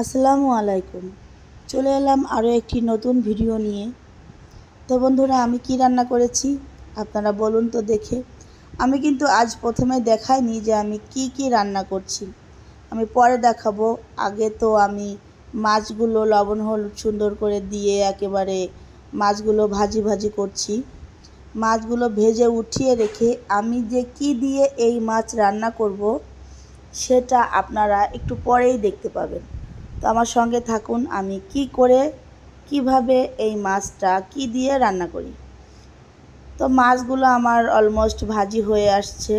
আসসালামু আলাইকুম। চলে এলাম আরও একটি নতুন ভিডিও নিয়ে। তো বন্ধুরা, আমি কি রান্না করেছি আপনারা বলুন তো দেখে। আমি কিন্তু আজ প্রথমে দেখাইনি যে আমি কি কি রান্না করছি। আমি পরে দেখাবো। আগে তো আমি মাছগুলো লবণ, হলুদ, সুন্দর করে দিয়ে একেবারে মাছগুলো ভাজি ভাজি করছি। মাছগুলো ভেজে উঠিয়ে রেখে আমি যে কি দিয়ে এই মাছ রান্না করব সেটা আপনারা একটু পরেই দেখতে পাবেন। তো আমার সঙ্গে থাকুন, আমি কি করে, কীভাবে এই মাছটা, কি দিয়ে রান্না করি। তো মাছগুলো আমার অলমোস্ট ভাজি হয়ে আসছে।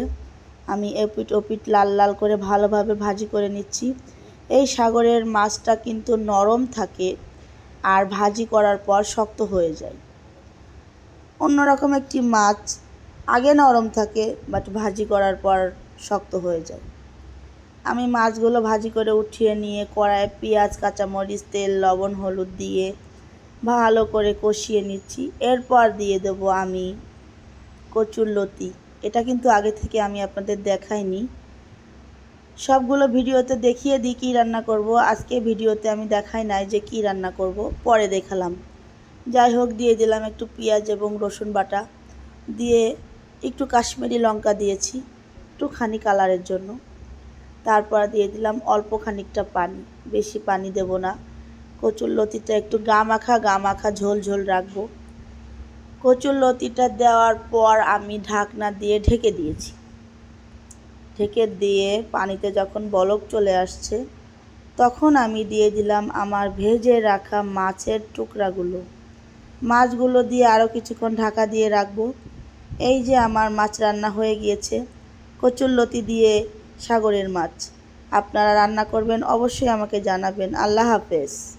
আমি এপিট ওপিট লাল লাল করে ভালোভাবে ভাজি করে নিচ্ছি। এই সাগরের মাছটা কিন্তু নরম থাকে আর ভাজি করার পর শক্ত হয়ে যায়। অন্যরকম একটি মাছ আগে নরম থাকে বাট ভাজি করার পর শক্ত হয়ে যায়। আমি মাছগুলো ভাজি করে উঠিয়ে নিয়ে কড়াইয়ে পেঁয়াজ, কাঁচামরিচ, তেল, লবণ, হলুদ দিয়ে ভালো করে কষিয়ে নিচ্ছি। এরপর দিয়ে দেবো আমি কচুর লতি। এটা কিন্তু আগে থেকে আমি আপনাদের দেখাইনি। সবগুলো ভিডিওতে দেখিয়ে দিই কী রান্না করব। আজকে ভিডিওতে আমি দেখাই নাই যে কি রান্না করব। পরে দেখালাম। যাই হোক, দিয়ে দিলাম একটু পেঁয়াজ এবং রসুন বাটা। দিয়ে একটু কাশ্মীরি লঙ্কা দিয়েছি। একটুখানি কালারের জন্য। তারপর দিয়ে দিলাম অল্প খানিকটা পানি। বেশি পানি দেব না। কচুর লতিটা একটু গা মাখা গা মাখা, ঝোল ঝোল রাখব। কচুর লতিটা দেওয়ার পর আমি ঢাকনা দিয়ে ঢেকে দিয়েছি। ঢেকে দিয়ে পানিতে যখন বলক চলে আসছে, তখন আমি দিয়ে দিলাম আমার ভেজে রাখা মাছের টুকরাগুলো। মাছগুলো দিয়ে আরও কিছুক্ষণ ঢাকা দিয়ে রাখব। এই যে আমার মাছ রান্না হয়ে গিয়েছে। কচুর লতি দিয়ে সাগরের মাছ। আপনারা রান্না করবেন অবশ্যই আমাকে জানাবেন। আল্লাহ হাফেজ।